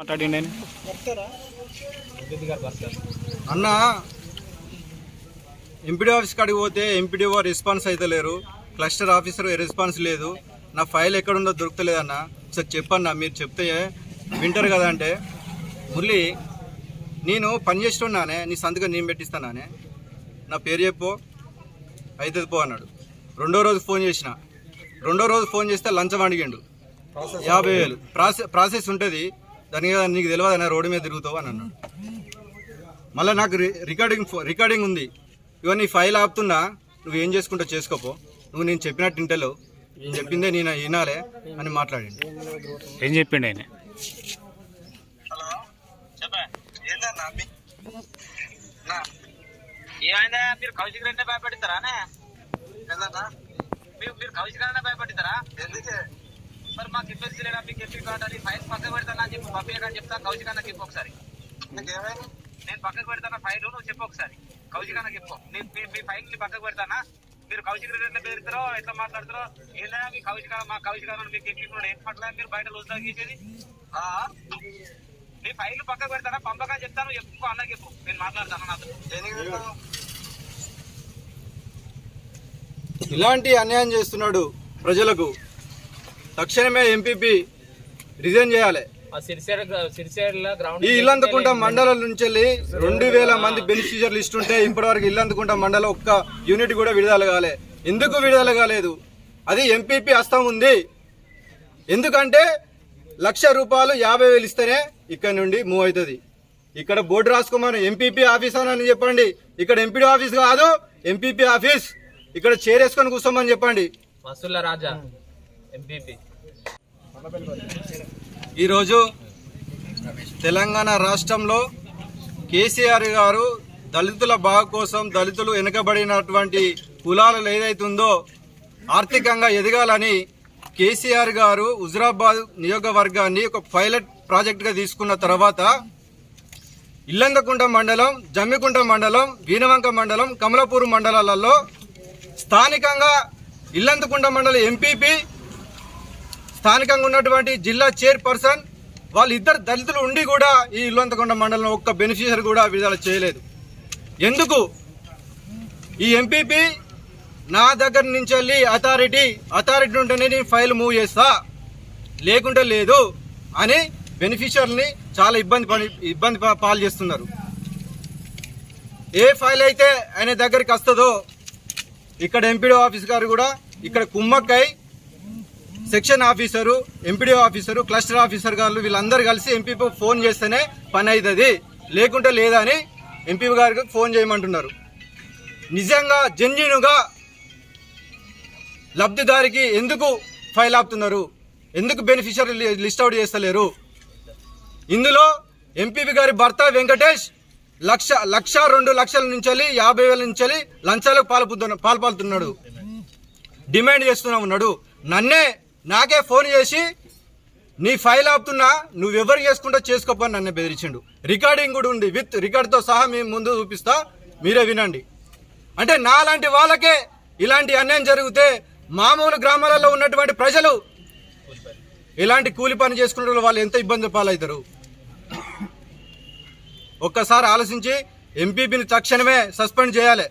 మాట్లాడిండి అన్న MPD office కాడికి పోతే ఎంపీడీఓ రెస్పాన్స్ అయితే లేరు. క్లస్టర్ ఆఫీసర్ రెస్పాన్స్ లేదు. నా ఫైల్ ఎక్కడుందో దొరుకుతలేదన్న ఒకసారి చెప్పన్న మీరు చెప్తే వింటారు కదా అంటే. మురళి నేను పని చేస్తున్నానే నీ సంతకం నేను పెట్టిస్తానానే నా పేరు చెప్పు. అవుతుంది పో అన్నాడు. రెండో రోజు ఫోన్ చేసిన. రెండో రోజు ఫోన్ చేస్తే లంచం అడిగిండు. యాభై వేలు. ప్రాసెస్ ప్రాసెస్ ఉంటుంది. దానికి నీకు తెలియదు అన్న రోడ్డు మీద తిరుగుతావు అని అన్నాడు. మళ్ళీ నాకు రి- రికార్డింగ్ రికార్డింగ్ ఉంది. ఇవన్నీ ఫైల్ ఆపుతున్నా నువ్వు ఏం చేసుకుంటా చేసుకోపో. నువ్వు నేను చెప్పినట్టు ఇంటలో నేను చెప్పిందే నేను వినాలే అని మాట్లాడింది ఏం చెప్పిండు ఆయన? ఏమైందా? మీరు కౌశిక్ మీరు భయపడిస్తారా ఎందుకే? మరి మాకు ఇబ్బంది లేదా? మీకు ఎప్పి కావాలి ఫైల్ పక్కకు పెడతానా అని చెప్పి పంపించకని చెప్తా. కౌశిక్ అన్న చెప్పు ఒకసారి. నేను పక్కకు పెడతానా ఫైల్? నువ్వు చెప్పు ఒకసారి. కౌశిక్ అన్న చెప్పు. నేను మీ- ఫైల్ని పక్కకు పెడతానా? మీరు కౌశిక్ రెడ్డి ఎట్లా పెడతారో ఎట్లా మాట్లాడతారో? ఏదైనా మీ కౌశిక్ మా కౌశిక్ మీకు ఎక్కిస్తున్నాడు ఏం పట్ల మీరు బయట రోజుగా గీసేది? మీ ఫైల్ పక్కకు పెడతానా? పంపకని చెప్తాను. చెప్పు అన్న చెప్పు. నేను మాట్లాడతాను నాతో. ఇలాంటి అన్యాయం చేస్తున్నాడు ప్రజలకు. తక్షణమే ఎంపీపీ రిజైన్ చేయాలి. ఈ ఇల్లందుకుంట మండలం నుంచి వెళ్ళి రెండు వేల మంది బెనిఫిషియర్ లిస్ట్ ఉంటే ఇప్పటివరకు ఇల్లందుకుంట మండలం ఒక్క యూనిట్ కూడా విడుదల కాలే. ఎందుకు విడుదల కాలేదు? అది ఎంపీపీ హస్తం ఉంది. ఎందుకంటే లక్ష రూపాయలు యాభై వేలు ఇస్తేనే ఇక్కడ నుండి మూవ్ అవుతుంది. ఇక్కడ బోర్డు రాసుకోమని ఎంపీపీ ఆఫీస్ అని చెప్పండి. ఇక్కడ ఎంపీడీ ఆఫీస్ కాదు ఎంపీపీ ఆఫీస్. ఇక్కడ చేరేసుకొని కూర్చోమని చెప్పండి. రాజా ఎంపీపీ ఈరోజు తెలంగాణ రాష్ట్రంలో కేసీఆర్ గారు దళితుల బాగు కోసం దళితులు వెనుకబడినటువంటి కులాలు ఏదైతుందో ఆర్థికంగా ఎదగాలని కేసీఆర్ గారు హుజరాబాద్ నియోగవర్గాన్ని ఒక పైలట్ ప్రాజెక్టుగా తీసుకున్న తర్వాత ఇల్లందకుంట మండలం జమ్మికుంట మండలం వీనవంక మండలం కమలాపూర్ మండలాలలో స్థానికంగా ఇల్లందకుంట మండలం ఎంపీపీ స్థానికంగా ఉన్నటువంటి జిల్లా చైర్పర్సన్ వాళ్ళిద్దరు దళితులు ఉండి కూడా ఈ ఇల్లంతకొండ మండలం ఒక్క బెనిఫిషియర్ కూడా విడుదల చేయలేదు. ఎందుకు? ఈ ఎంపీపీ నా దగ్గర నుంచి వెళ్ళి అథారిటీ అథారిటీ ఉంటేనే నేను ఫైల్ మూవ్ చేస్తా. లేకుంటే లేదు అని బెనిఫిషియర్ని చాలా ఇబ్బంది పడి ఇబ్బంది పాలు చేస్తున్నారు. ఏ ఫైల్ అయితే ఆయన దగ్గరికి వస్తుందో ఇక్కడ ఎంపీడీ ఆఫీస్ గారు కూడా ఇక్కడ కుమ్మక్కై section officer MPDO officer cluster officer గారు వీళ్ళందరూ కలిసి ఎంపీకి ఫోన్ చేస్తేనే పని అవుతుంది లేకుంటే లేదా అని ఎంపీ గారికి ఫోన్ చేయమంటున్నారు. నిజంగా జెన్యున్గా లబ్ధిదారికి ఎందుకు ఫైల్ ఆపుతున్నారు? ఎందుకు బెనిఫిషియరీ లిస్ట్ అవుట్ చేస్తలేరు? ఇందులో ఎంపీపీ గారి భర్త వెంకటేష్ లక్ష లక్ష రెండు లక్షల నుంచి యాభై వేల నుంచి లంచాలకు పాల్పొద్దు పాల్పడుతున్నాడు. డిమాండ్ చేస్తున్నా ఉన్నాడు. నన్నే నాకే ఫోన్ చేసి నీ ఫైల్ ఆపుతున్నా నువ్వెవరు చేసుకుంటా చేసుకోపని నన్ను బెదిరించిండు. రికార్డింగ్ కూడా ఉంది. విత్ రికార్డ్తో సహా మేము ముందు చూపిస్తా మీరే వినండి. అంటే నాలాంటి వాళ్ళకే ఇలాంటి అన్యాయం జరిగితే మామూలు గ్రామాలలో ఉన్నటువంటి ప్రజలు ఇలాంటి కూలి పని చేసుకునే వాళ్ళు ఎంత ఇబ్బంది పాలవుతారు? ఒక్కసారి ఆలోచించి ఎంపీపీని తక్షణమే సస్పెండ్ చేయాలి.